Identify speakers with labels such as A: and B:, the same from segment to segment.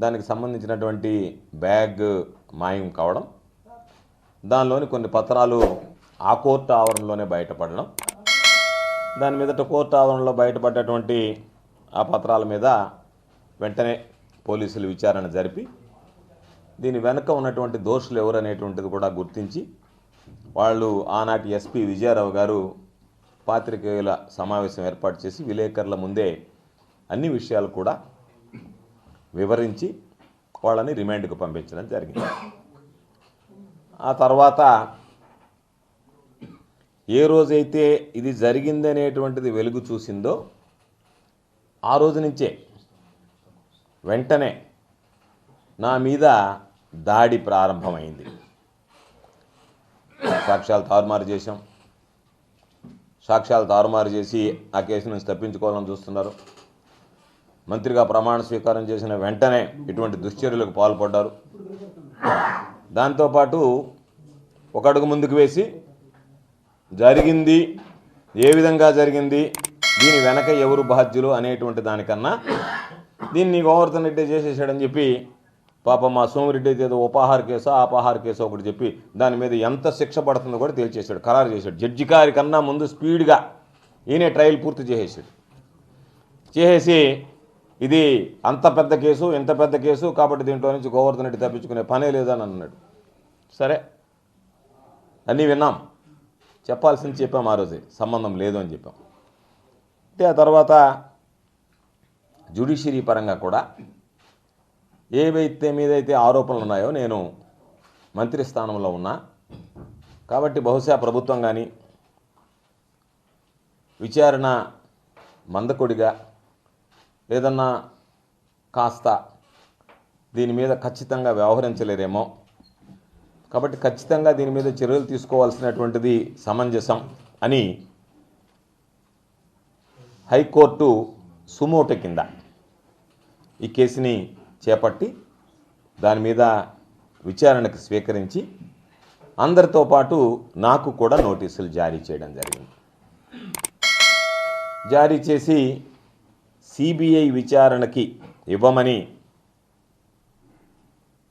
A: దానికి సంబంధించినటువంటి బ్యాగ్ మాయం కావడం దానిలోని కొన్ని పత్రాలు ఆ కోర్టు ఆవరణలోనే బయటపడడం దాని మీదట కోర్టు ఆవరణలో బయటపడ్డటువంటి ఆ పత్రాల మీద వెంటనే పోలీసులు విచారణ జరిపి దీని వెనుక ఉన్నటువంటి దోషులు ఎవరు అనేటువంటిది కూడా గుర్తించి వాళ్ళు ఆనాటి ఎస్పీ విజయారావు గారు పాత్రికేయుల సమావేశం ఏర్పాటు చేసి విలేకరుల ముందే అన్ని విషయాలు కూడా వివరించి వాళ్ళని రిమాండ్కు పంపించడం జరిగింది. ఆ తర్వాత ఏ రోజైతే ఇది జరిగిందనేటువంటిది వెలుగు చూసిందో ఆ రోజు నుంచే వెంటనే నా మీద దాడి ప్రారంభమైంది. సాక్ష్యాలు తారుమారు చేశాం. సాక్ష్యాలు తారుమారు చేసి ఆ కేసు నుంచి తప్పించుకోవాలని చూస్తున్నారు. మంత్రిగా ప్రమాణ స్వీకారం చేసిన వెంటనే ఇటువంటి దుశ్చర్యలకు పాల్పడ్డారు. దాంతోపాటు ఒక అడుగు ముందుకు వేసి జరిగింది ఏ విధంగా జరిగింది దీని వెనక ఎవరు బాధ్యులు అనేటువంటి దానికన్నా దీన్ని గోవర్ధన్ రెడ్డి చేసేసాడని చెప్పి పాప మా సోమిరెడ్డి అయితే ఏదో ఉపాహార కేసో ఆపాహార కేసో ఒకటి చెప్పి దాని మీద ఎంత శిక్ష పడుతుందో కూడా తేల్చేశాడు ఖరారు చేశాడు. జడ్జి గారి కన్నా ముందు స్పీడ్గా ఈయనే ట్రయల్ పూర్తి చేసేసాడు చేసేసి ఇది అంత పెద్ద కేసు ఇంత పెద్ద కేసు కాబట్టి దీంట్లో నుంచి గోవర్ధన్ రెడ్డి తప్పించుకునే పనే లేదని అన్నాడు. సరే. అన్నీ విన్నాం. చెప్పాల్సింది చెప్పాం ఆ రోజే. సంబంధం లేదు అని చెప్పాం. అంటే ఆ తర్వాత జ్యుడిషియరీ పరంగా కూడా ఏవైతే మీదైతే ఆరోపణలు ఉన్నాయో నేను మంత్రి స్థానంలో ఉన్నా. కాబట్టి బహుశా ప్రభుత్వం కానీ విచారణ మందకొడిగా ఏదన్నా కాస్త దీని మీద ఖచ్చితంగా వ్యవహరించలేరేమో. కాబట్టి ఖచ్చితంగా దీని మీద చర్యలు తీసుకోవాల్సినటువంటిది సమంజసం అని హైకోర్టు సుమోట కింద ఈ కేసుని చేపట్టి దాని మీద విచారణకు స్వీకరించి అందరితో పాటు నాకు కూడా నోటీసులు జారీ చేయడం జరిగింది. జారీ చేసి సిబిఐ విచారణకి ఇవ్వమని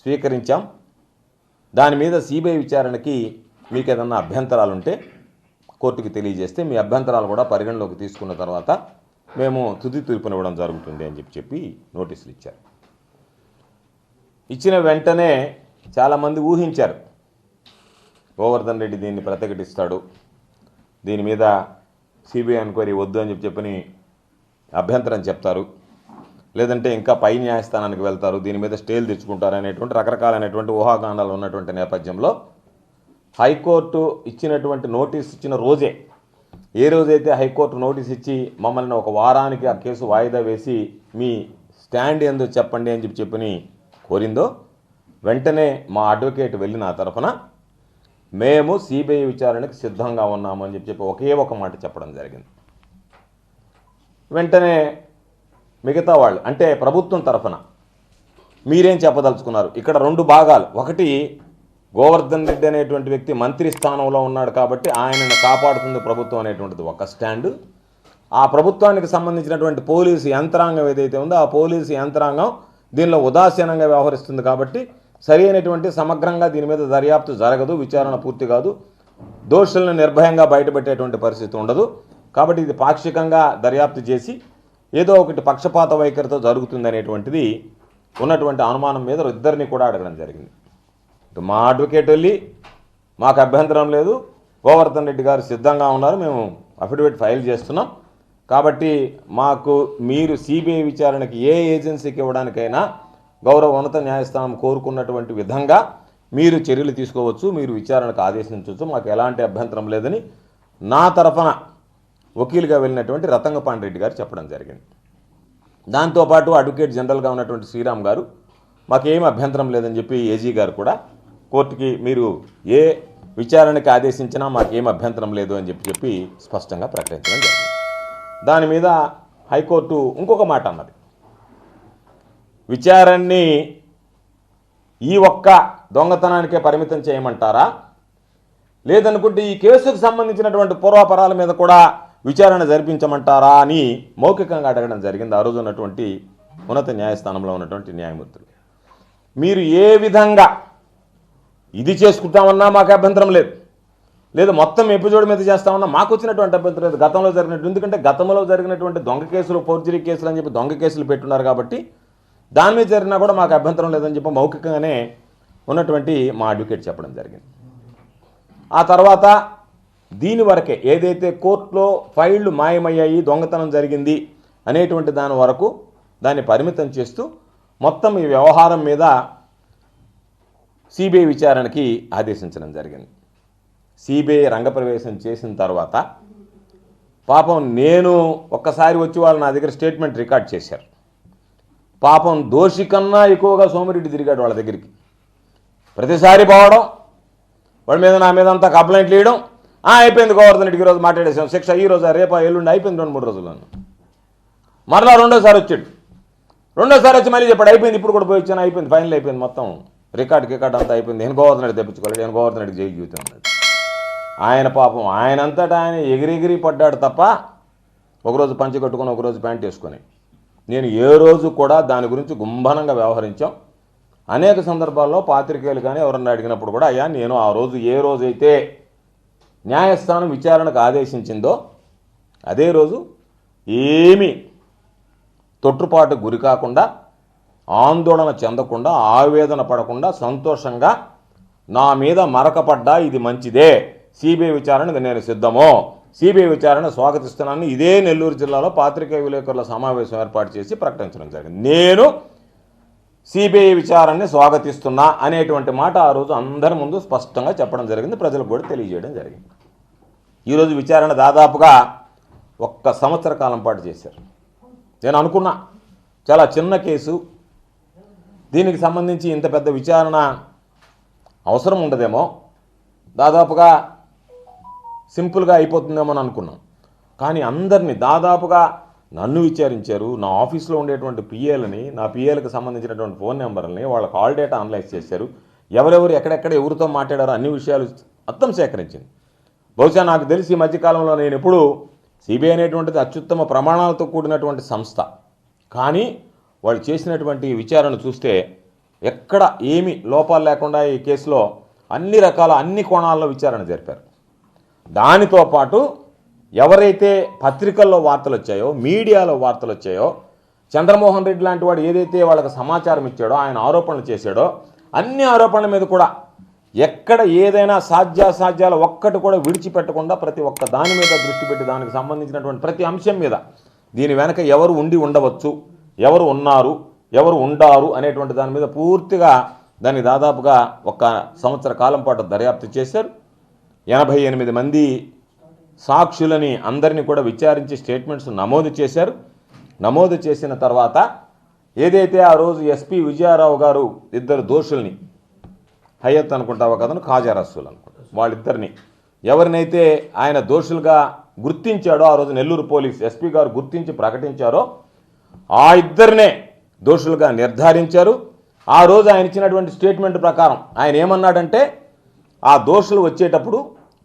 A: స్వీకరించాం. దాని మీద సిబిఐ విచారణకి మీకు ఏదన్నా అభ్యంతరాలు ఉంటే కోర్టుకి తెలియజేస్తే మీ అభ్యంతరాలు కూడా పరిగణలోకి తీసుకున్న తర్వాత మేము తుది తీర్పునివ్వడం జరుగుతుంది అని చెప్పి చెప్పి నోటీసులు ఇచ్చారు ఇచ్చిన వెంటనే చాలామంది ఊహించారు. గోవర్ధన్ రెడ్డి దీన్ని ప్రతిఘటిస్తాడు దీని మీద సిబిఐ ఎంక్వైరీ వద్దు అని చెప్పి చెప్పని అభ్యంతరం చెప్తారు. లేదంటే ఇంకా పై న్యాయస్థానానికి వెళ్తారు. దీని మీద స్టేలు తెచ్చుకుంటారు అనేటువంటి రకరకాలైనటువంటి ఊహాగానాలు ఉన్నటువంటి నేపథ్యంలో హైకోర్టు ఇచ్చినటువంటి నోటీస్ ఇచ్చిన రోజే ఏ రోజైతే హైకోర్టు నోటీస్ ఇచ్చి మమ్మల్ని ఒక వారానికి ఆ కేసు వాయిదా వేసి మీ స్టాండ్ ఏందో చెప్పండి అని చెప్పి చెప్పని కోరిందో వెంటనే మా అడ్వకేట్ వెళ్ళి నా తరఫున మేము సిబిఐ విచారణకు సిద్ధంగా ఉన్నామని చెప్పి చెప్పి ఒకే ఒక మాట చెప్పడం జరిగింది. వెంటనే మిగతా వాళ్ళు అంటే ప్రభుత్వం తరఫున మీరేం చెప్పదలుచుకున్నారు? ఇక్కడ రెండు భాగాలు. ఒకటి గోవర్ధన్ రెడ్డి అనేటువంటి వ్యక్తి మంత్రి స్థానంలో ఉన్నాడు కాబట్టి ఆయనను కాపాడుతుంది ప్రభుత్వం అనేటువంటిది ఒక స్టాండు. ఆ ప్రభుత్వానికి సంబంధించినటువంటి పోలీసు యంత్రాంగం ఏదైతే ఉందో ఆ పోలీసు యంత్రాంగం దీనిలో ఉదాసీనంగా వ్యవహరిస్తుంది కాబట్టి సరి అయినటువంటి సమగ్రంగా దీని మీద దర్యాప్తు జరగదు విచారణ పూర్తి కాదు. దోషులను నిర్భయంగా బయటపెట్టేటువంటి పరిస్థితి ఉండదు. కాబట్టి ఇది పాక్షికంగా దర్యాప్తు చేసి ఏదో ఒకటి పక్షపాత వైఖరితో జరుగుతుంది అనేటువంటిది ఉన్నటువంటి అనుమానం మీద ఇద్దరిని కూడా అడగడం జరిగింది. మా అడ్వకేట్ వెళ్ళి మాకు అభ్యంతరం లేదు. గోవర్ధన్ రెడ్డి గారు సిద్ధంగా ఉన్నారు. మేము అఫిడవిట్ ఫైల్ చేస్తున్నాం. కాబట్టి మాకు మీరు సిబిఐ విచారణకి ఏ ఏజెన్సీకి ఇవ్వడానికైనా గౌరవ ఉన్నత న్యాయస్థానం కోరుకున్నటువంటి విధంగా మీరు చర్యలు తీసుకోవచ్చు. మీరు విచారణకు ఆదేశించవచ్చు. మాకు ఎలాంటి అభ్యంతరం లేదని నా తరఫున వకీలుగా వెళ్ళినటువంటి రతంగపాండి రెడ్డి గారు చెప్పడం జరిగింది. దాంతోపాటు అడ్వకేట్ జనరల్గా ఉన్నటువంటి శ్రీరామ్ గారు మాకేం అభ్యంతరం లేదని చెప్పి ఏజీ గారు కూడా కోర్టుకి మీరు ఏ విచారణకి ఆదేశించినా మాకేం అభ్యంతరం లేదు అని చెప్పి చెప్పి స్పష్టంగా ప్రకటించడం జరిగింది. దాని మీద హైకోర్టు ఇంకొక మాట అన్నది. విచారణని ఈ ఒక్క దొంగతనానికే పరిమితం చేయమంటారా? లేదనుకుంటే ఈ కేసుకు సంబంధించినటువంటి పూర్వాపరాల మీద కూడా విచారణ జరిపించమంటారా అని మౌఖికంగా అడగడం జరిగింది. ఆ రోజు ఉన్నటువంటి ఉన్నత న్యాయస్థానంలో ఉన్నటువంటి న్యాయమూర్తులు. మీరు ఏ విధంగా ఇది చేసుకుంటామన్నా మాకు అభ్యంతరం లేదు. లేదు మొత్తం ఎపిసోడ్ మీద చేస్తామన్నా మాకు వచ్చినటువంటి అభ్యంతరం లేదు. గతంలో జరిగినట్టు ఎందుకంటే గతంలో జరిగినటువంటి దొంగ కేసులు ఫోర్జరీ కేసులు అని చెప్పి దొంగ కేసులు పెట్టున్నారు కాబట్టి దాని మీద జరిగినా కూడా మాకు అభ్యంతరం లేదని చెప్పి మౌఖికంగానే ఉన్నటువంటి మా అడ్వకేట్ చెప్పడం జరిగింది. ఆ తర్వాత దీని వరకే ఏదైతే కోర్టులో ఫైళ్ళు మాయమయ్యాయి దొంగతనం జరిగింది అనేటువంటి దాని వరకు దాన్ని పరిమితం చేస్తూ మొత్తం ఈ వ్యవహారం మీద సిబిఐ విచారణకి ఆదేశించడం జరిగింది. సిబిఐ రంగప్రవేశం చేసిన తర్వాత పాపం నేను ఒక్కసారి వచ్చి వాళ్ళు నా దగ్గర స్టేట్మెంట్ రికార్డ్ చేశారు. పాపం దోషి కన్నా ఎక్కువగా సోమిరెడ్డి తిరిగాడు వాళ్ళ దగ్గరికి. ప్రతిసారి పోవడం వాడి మీద నా మీద అంతా కంప్లైంట్లు ఇవ్వడం అయిపోయింది గోవర్ధన్ రెడ్డికి ఈరోజు మాట్లాడేసాం. శిక్ష ఈ రోజు రేపా ఎల్లుండి అయిపోయింది రెండు మూడు రోజుల్లో మరలా రెండోసారి వచ్చాడు. రెండోసారి వచ్చి మళ్ళీ చెప్పాడు అయిపోయింది ఇప్పుడు కూడా పోయి వచ్చాను అయిపోయింది ఫైనల్ అయిపోయింది మొత్తం. రికార్డ్ రికార్డ్ అంతా అయిపోయింది. నేను గోవర్ధన్ రెడ్డి తెప్పించుకోలేదు నేను గోవర్ధన్ రెడ్డి జైలు జీవితం అన్నాడు ఆయన పాపం ఆయనంతటా ఆయన ఎగిరెగిరి పడ్డాడు తప్ప ఒకరోజు పంచి కట్టుకొని ఒకరోజు ప్యాంట్ వేసుకొని. నేను ఏ రోజు కూడా దాని గురించి గుంభనంగా వ్యవహరించాం. అనేక సందర్భాల్లో పాత్రికేయులు కానీ ఎవరన్నా అడిగినప్పుడు కూడా అయ్యా నేను ఆ రోజు ఏ రోజైతే న్యాయస్థానం విచారణకు ఆదేశించిందో అదే రోజు ఏమీ తొట్టుపాటు గురి కాకుండా ఆందోళన చెందకుండా ఆవేదన పడకుండా సంతోషంగా నా మీద మరకపడ్డా ఇది మంచిదే. సిబిఐ విచారణకు నేను సిద్ధము? సిబిఐ విచారణ స్వాగతిస్తున్నాను ఇదే నెల్లూరు జిల్లాలో పాత్రికేయ విలేకరుల సమావేశం ఏర్పాటు చేసి ప్రకటించడం జరిగింది. నేను సిబిఐ విచారణని స్వాగతిస్తున్నా అనేటువంటి మాట ఆ రోజు అందరి ముందు స్పష్టంగా చెప్పడం జరిగింది. ప్రజలకు కూడా తెలియజేయడం జరిగింది. ఈరోజు విచారణ దాదాపుగా ఒక్క సంవత్సర కాలం పాటు చేశారు. నేను అనుకున్నా చాలా చిన్న కేసు. దీనికి సంబంధించి ఇంత పెద్ద విచారణ అవసరం ఉండదేమో. దాదాపుగా సింపుల్గా అయిపోతుందేమో అని అనుకున్నాం. కానీ అందరినీ దాదాపుగా నన్ను విచారించారు నా ఆఫీస్లో ఉండేటువంటి పిఏలని నా పిఏలకు సంబంధించినటువంటి ఫోన్ నెంబర్ని వాళ్ళ కాల్ డేటా అనలైజ్ చేశారు. ఎవరెవరు ఎక్కడెక్కడ ఎవరితో మాట్లాడారో అన్ని విషయాలు మొత్తం సేకరించింది. బహుశా నాకు తెలిసి ఈ మధ్యకాలంలో నేను ఎప్పుడు సిబిఐ అనేటువంటిది అత్యుత్తమ ప్రమాణాలతో కూడినటువంటి సంస్థ. కానీ వాళ్ళు చేసినటువంటి విచారణ చూస్తే ఎక్కడ ఏమి లోపాలు లేకుండా ఈ కేసులో అన్ని రకాల అన్ని కోణాల్లో విచారణ జరిపారు. దానితో పాటు ఎవరైతే పత్రికల్లో వార్తలు వచ్చాయో మీడియాలో వార్తలు వచ్చాయో చంద్రమోహన్ రెడ్డి లాంటి వాడు ఏదైతే వాళ్ళకి సమాచారం ఇచ్చాడో ఆయన ఆరోపణలు చేశాడో అన్ని ఆరోపణల మీద కూడా ఎక్కడ ఏదైనా సాధ్యాసాధ్యాలు ఒక్కటి కూడా విడిచిపెట్టకుండా ప్రతి ఒక్క దాని మీద దృష్టి పెట్టి దానికి సంబంధించినటువంటి ప్రతి అంశం మీద దీని వెనక ఎవరు ఉండి ఉండవచ్చు ఎవరు ఉన్నారు ఎవరు ఉండారు అనేటువంటి దాని మీద పూర్తిగా దాన్ని దాదాపుగా ఒక సంవత్సర కాలం పాటు దర్యాప్తు చేశారు. ఎనభై ఎనిమిది మంది సాక్షులని అందరినీ కూడా విచారించి స్టేట్మెంట్స్ నమోదు చేశారు. నమోదు చేసిన తర్వాత ఏదైతే ఆ రోజు ఎస్పి విజయారావు గారు ఇద్దరు దోషుల్ని హయత్ అనుకుంటావు కదను అతను ఖాజా రసూల్ అనుకుంటా వాళ్ళిద్దరిని ఎవరినైతే ఆయన దోషులుగా గుర్తించాడో ఆ రోజు నెల్లూరు పోలీస్ ఎస్పీ గారు గుర్తించి ప్రకటించారో ఆ ఇద్దరినే దోషులుగా నిర్ధారించారు. ఆ రోజు ఆయన ఇచ్చినటువంటి స్టేట్మెంట్ ప్రకారం ఆయన ఏమన్నాడంటే ఆ దోషులు వచ్చేటప్పుడు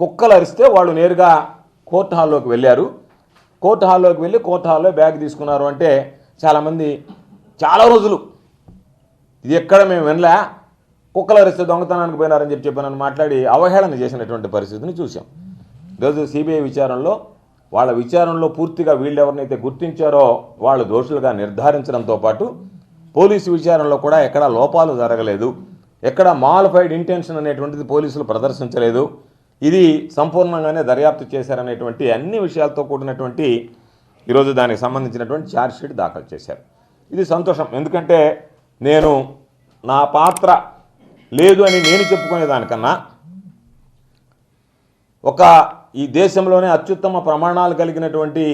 A: కుక్కలు అరిస్తే వాళ్ళు నేరుగా కోర్టు హాల్లోకి వెళ్ళారు. కోర్టు హాల్లోకి వెళ్ళి కోర్టు హాల్లో బ్యాగ్ తీసుకున్నారు అంటే చాలామంది చాలా రోజులు ఇది ఎక్కడ మేము వినలే. కుక్కల అరిస్తే దొంగతనానికి పోయినారని చెప్పి చెప్పానని మాట్లాడి అవహేళన చేసినటువంటి పరిస్థితిని చూసాం ఈరోజు సిబిఐ విచారణలో వాళ్ళ విచారణలో పూర్తిగా వీళ్ళు ఎవరినైతే గుర్తించారో వాళ్ళు దోషులుగా నిర్ధారించడంతో పాటు పోలీసు విచారణలో కూడా ఎక్కడా లోపాలు జరగలేదు. ఎక్కడ మాల్ఫైడ్ ఇంటెన్షన్ అనేటువంటిది పోలీసులు ప్రదర్శించలేదు. ఇది సంపూర్ణంగానే దర్యాప్తు చేశారనేటువంటి అన్ని విషయాలతో కూడినటువంటి ఈరోజు దానికి సంబంధించినటువంటి ఛార్జ్షీట్ దాఖలు చేశారు. ఇది సంతోషం. ఎందుకంటే నేను నా పాత్ర లేదు అని నేను చెప్పుకునే దానికన్నా ఒక ఈ దేశంలోనే అత్యుత్తమ ప్రమాణాలు కలిగినటువంటి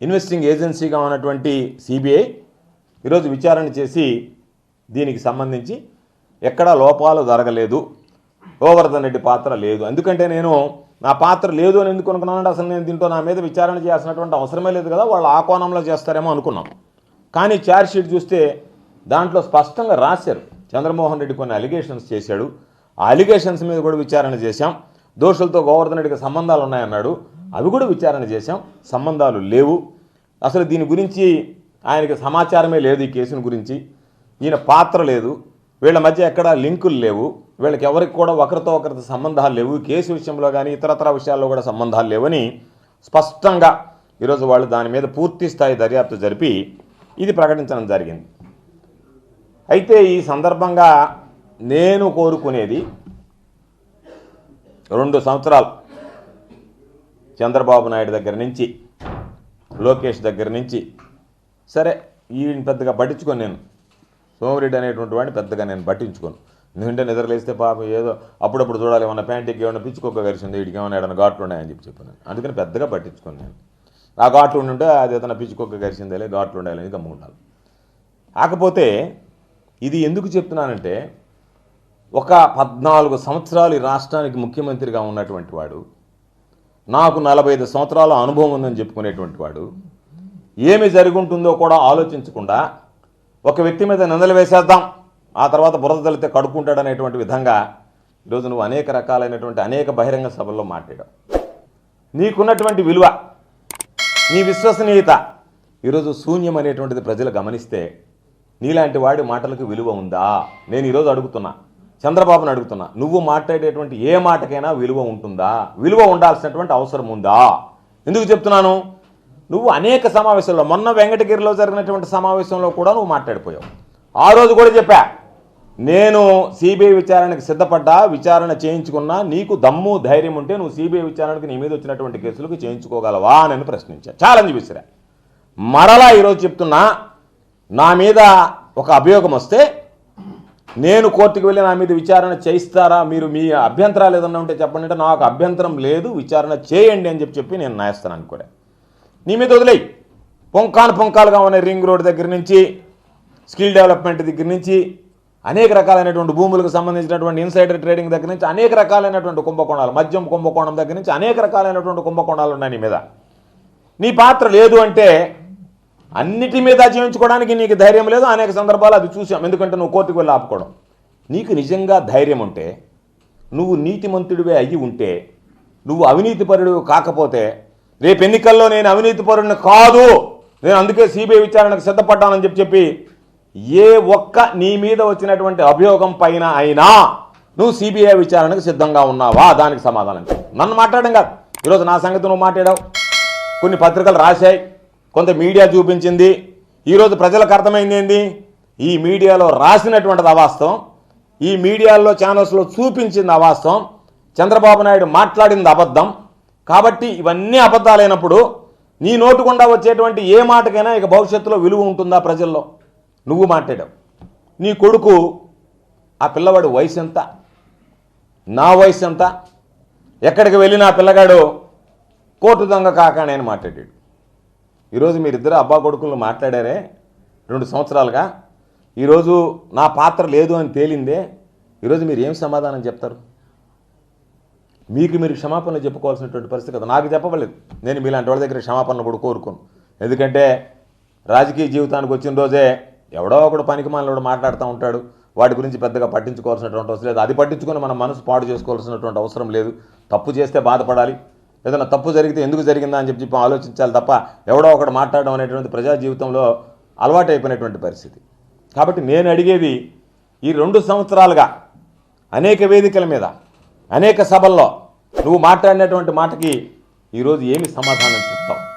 A: ఇన్వెస్టింగ్ ఏజెన్సీగా ఉన్నటువంటి సిబిఐ ఈరోజు విచారణ చేసి దీనికి సంబంధించి ఎక్కడా లోపాలు జరగలేదు. గోవర్ధన్ రెడ్డి పాత్ర లేదు. ఎందుకంటే నేను నా పాత్ర లేదు అని ఎందుకు అనుకున్నానంటే అసలు నేను దీంట్లో నా మీద విచారణ చేయాల్సినటువంటి అవసరమే లేదు కదా వాళ్ళు ఆ కోణంలో చేస్తారేమో అనుకున్నాం. కానీ ఛార్జ్షీట్ చూస్తే దాంట్లో స్పష్టంగా రాశారు. చంద్రమోహన్ రెడ్డి కొన్ని అలిగేషన్స్ చేశాడు. ఆ అలిగేషన్స్ మీద కూడా విచారణ చేశాం. దోషులతో గోవర్ధన్ రెడ్డికి సంబంధాలు ఉన్నాయన్నాడు. అవి కూడా విచారణ చేశాం. సంబంధాలు లేవు. అసలు దీని గురించి ఆయనకి సమాచారమే లేదు ఈ కేసుని గురించి. ఈయన పాత్ర లేదు. వీళ్ళ మధ్య ఎక్కడా లింకులు లేవు. వీళ్ళకి ఎవరికి కూడా ఒకరితో ఒకరితో సంబంధాలు లేవు. కేసు విషయంలో కానీ ఇతరతర విషయాల్లో కూడా సంబంధాలు లేవని స్పష్టంగా ఈరోజు వాళ్ళు దాని మీద పూర్తి స్థాయి దర్యాప్తు జరిపి ఇది ప్రకటించడం జరిగింది. అయితే ఈ సందర్భంగా నేను కోరుకునేది రెండు సంవత్సరాలు చంద్రబాబు నాయుడు దగ్గర నుంచి లోకేష్ దగ్గర నుంచి. సరే ఈయన పెద్దగా పట్టించుకొని నేను. సోమరెడ్డి అనేటువంటి వాడిని పెద్దగా నేను పట్టించుకోను. ఎందుకంటే నిద్రలేస్తే పాపం ఏదో అప్పుడప్పుడు చూడాలి ఏమన్నా ప్యాంటుకి ఏమన్నా పిచ్చుకోక కలిసింది వీటికి ఏమైనా ఏదైనా ఘాట్లు ఉన్నాయని చెప్పి చెప్పాను. అందుకని పెద్దగా పట్టించుకోను నేను. ఆ ఘాట్లు ఉంటే అది ఏదైనా పిచ్చుకోక కలిసిందేలే ఘాట్లు ఉండాలని గమ్ముకుంటాను. కాకపోతే ఇది ఎందుకు చెప్తున్నానంటే ఒక పద్నాలుగు సంవత్సరాలు ఈ రాష్ట్రానికి ముఖ్యమంత్రిగా ఉన్నటువంటి వాడు నాకు నలభై ఐదు సంవత్సరాల అనుభవం ఉందని చెప్పుకునేటువంటి వాడు ఏమి జరుగుంటుందో కూడా ఆలోచించకుండా ఒక వ్యక్తి మీద నిందలు వేసేద్దాం. ఆ తర్వాత బురద తలితే కడుక్కుంటాడనేటువంటి విధంగా ఈరోజు నువ్వు అనేక రకాలైనటువంటి అనేక బహిరంగ సభల్లో మాట్లాడావు. నీకున్నటువంటి విలువ నీ విశ్వసనీయత ఈరోజు శూన్యం అనేటువంటిది ప్రజలు గమనిస్తే నీలాంటి వాడి మాటలకు విలువ ఉందా? నేను ఈరోజు అడుగుతున్నా చంద్రబాబును అడుగుతున్నా నువ్వు మాట్లాడేటువంటి ఏ మాటకైనా విలువ ఉంటుందా? విలువ ఉండాల్సినటువంటి అవసరం ఉందా? ఎందుకు చెప్తున్నాను? నువ్వు అనేక సమావేశాల్లో మొన్న వెంకటగిరిలో జరిగినటువంటి సమావేశంలో కూడా నువ్వు మాట్లాడిపోయావు. ఆ రోజు కూడా చెప్పా నేను సిబిఐ విచారణకు సిద్ధపడ్డా విచారణ చేయించుకున్నా నీకు దమ్ము ధైర్యం ఉంటే నువ్వు సిబిఐ విచారణకు నీ మీద వచ్చినటువంటి కేసులకు చేయించుకోగలవా అని ప్రశ్నించాను ప్రశ్నించా. ఛాలెంజ్ విసిరా. మరలా ఈరోజు చెప్తున్నా నా మీద ఒక అభియోగం వస్తే నేను కోర్టుకు వెళ్ళి నా మీద విచారణ చేయిస్తారా? మీరు మీ అభ్యంతరాలు ఏదన్నా ఉంటే చెప్పండి అంటే నాకు అభ్యంతరం లేదు విచారణ చేయండి అని చెప్పి చెప్పి నేను న్యాయస్థానానికి కూడా నీ మీద వదిలేయి. పొంకాను పొంకాలుగా ఉన్న రింగ్ రోడ్ దగ్గర నుంచి స్కిల్ డెవలప్మెంట్ దగ్గర నుంచి అనేక రకాలైనటువంటి భూములకు సంబంధించినటువంటి ఇన్సైడర్ ట్రేడింగ్ దగ్గర నుంచి అనేక రకాలైనటువంటి కుంభకోణాలు మద్యం కుంభకోణం దగ్గర నుంచి అనేక రకాలైనటువంటి కుంభకోణాలు ఉన్నాయి నీ మీద. నీ పాత్ర లేదు అంటే అన్నిటి మీద జీవించుకోవడానికి నీకు ధైర్యం లేదు అనేక సందర్భాలు అది చూసాం. ఎందుకంటే నువ్వు కోర్టుకు వెళ్ళి ఆపుకోవడం. నీకు నిజంగా ధైర్యం ఉంటే నువ్వు నీతిమంతుడివే అయ్యి ఉంటే నువ్వు అవినీతిపరుడు కాకపోతే రేపు ఎన్నికల్లో నేను అవినీతిపరుడిని కాదు నేను అందుకే సిబిఐ విచారణకు సిద్ధపడ్డానని చెప్పి చెప్పి ఏ ఒక్క నీ మీద వచ్చినటువంటి అభియోగం పైన అయినా నువ్వు సిబిఐ విచారణకు సిద్ధంగా ఉన్నావా? దానికి సమాధానం నన్ను మాట్లాడడం కాదు. ఈరోజు నా సంగతి నువ్వు మాట్లాడావు. కొన్ని పత్రికలు రాశాయి. కొంత మీడియా చూపించింది. ఈరోజు ప్రజలకు అర్థమైంది ఏంది? ఈ మీడియాలో రాసినటువంటిది అవాస్తవం. ఈ మీడియాలో ఛానల్స్లో చూపించింది అవాస్తవం. చంద్రబాబు నాయుడు మాట్లాడింది అబద్ధం. కాబట్టి ఇవన్నీ అబద్ధాలైనప్పుడు నీ నోటుకుండా వచ్చేటువంటి ఏ మాటకైనా ఇక భవిష్యత్తులో విలువ ఉంటుందా ప్రజల్లో? నువ్వు మాట్లాడావు. నీ కొడుకు ఆ పిల్లవాడు వయసు ఎంత? నా వయసు ఎంత? ఎక్కడికి వెళ్ళిన ఆ పిల్లగాడు కోర్టు దొంగ కాకానే అని మాట్లాడాడు. ఈరోజు మీరిద్దరు అబ్బా కొడుకులు మాట్లాడారే రెండు సంవత్సరాలుగా. ఈరోజు నా పాత్ర లేదు అని తేలిందే. ఈరోజు మీరు ఏం సమాధానం చెప్తారు? మీకు మీరు క్షమాపణలు చెప్పుకోవాల్సినటువంటి పరిస్థితి కదా. నాకు చెప్పవలేదు. నేను మీలాంటి వాళ్ళ దగ్గర క్షమాపణలు కూడా కోరుకోను. ఎందుకంటే రాజకీయ జీవితానికి వచ్చిన రోజే ఎవడో ఒకడు పనికి మనలోడు మాట్లాడుతూ ఉంటాడు. వాటి గురించి పెద్దగా పట్టించుకోవాల్సినటువంటి అవసరం లేదు. అది పట్టించుకొని మన మనసు పాడు చేసుకోవాల్సినటువంటి అవసరం లేదు. తప్పు చేస్తే బాధపడాలి. ఏదైనా తప్పు జరిగితే ఎందుకు జరిగిందా అని చెప్పి చెప్పి ఆలోచించాలి తప్ప ఎవడో ఒకడు మాట్లాడడం అనేటువంటి ప్రజా జీవితంలో అలవాటు అయిపోయినటువంటి పరిస్థితి. కాబట్టి నేను అడిగేది ఈ రెండు సంవత్సరాలుగా అనేక వేదికల మీద అనేక సభల్లో నువ్వు మాట్లాడినటువంటి మాటకి ఈరోజు ఏమి సమాధానం చెప్తావు?